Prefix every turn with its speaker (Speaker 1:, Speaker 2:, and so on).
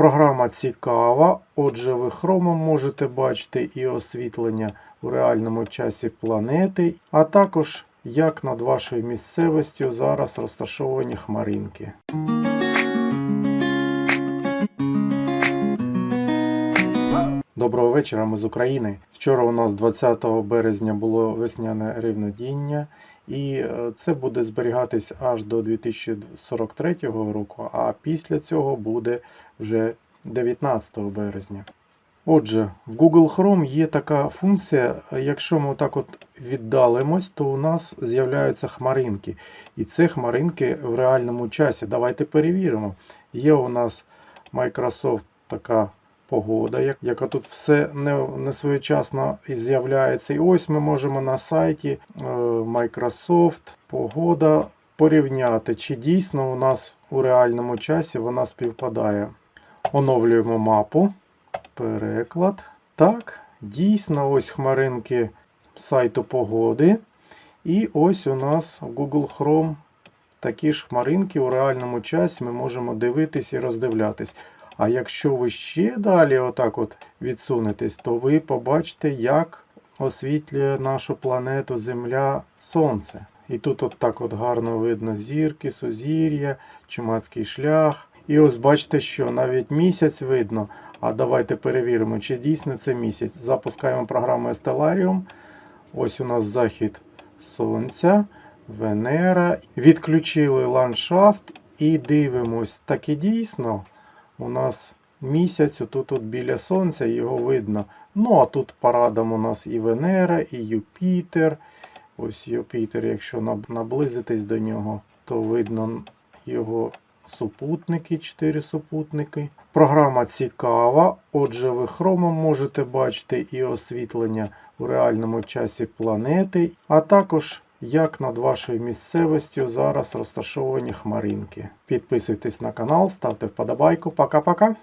Speaker 1: Програма цікава, отже, ви хромом можете бачити і освітлення у реальному часі планети, а також як над вашою місцевістю зараз розташовані хмаринки. Доброго вечора, ми з України. Вчора у нас 20 березня було весняне рівнодіння, і е, це буде зберігатись аж до 2043 року, а після цього буде вже 19 березня. Отже, в Google Chrome є така функція, якщо ми так от віддалимось, то у нас з'являються хмаринки. І це хмаринки в реальному часі. Давайте перевіримо. Є у нас Microsoft така погода, як- яка тут все не, не своєчасно і з'являється. І ось ми можемо на сайті е, Microsoft погода порівняти, чи дійсно у нас у реальному часі вона співпадає. Оновлюємо мапу. Переклад. Так, дійсно, ось хмаринки сайту погоди. І ось у нас в Google Chrome такі ж хмаринки у реальному часі ми можемо дивитись і роздивлятись. А якщо ви ще далі отак от відсунетесь, то ви побачите, як освітлює нашу планету Земля Сонце. І тут от так от гарно видно зірки, сузір'я, чумацький шлях. І ось бачите, що навіть місяць видно. А давайте перевіримо, чи дійсно це місяць. Запускаємо програму Stellarium. Ось у нас захід Сонця, Венера. Відключили ландшафт і дивимось. Так і дійсно у нас місяць, отут от біля Сонця, його видно. Ну, а тут парадом у нас і Венера, і Юпітер. Ось Юпітер, якщо наблизитись до нього, то видно його супутники, 4 супутники. Програма цікава, отже, ви хромом можете бачити і освітлення у реальному часі планети, а також як над вашою місцевістю зараз розташовані хмаринки. Підписуйтесь на канал, ставте вподобайку. Пока-пока.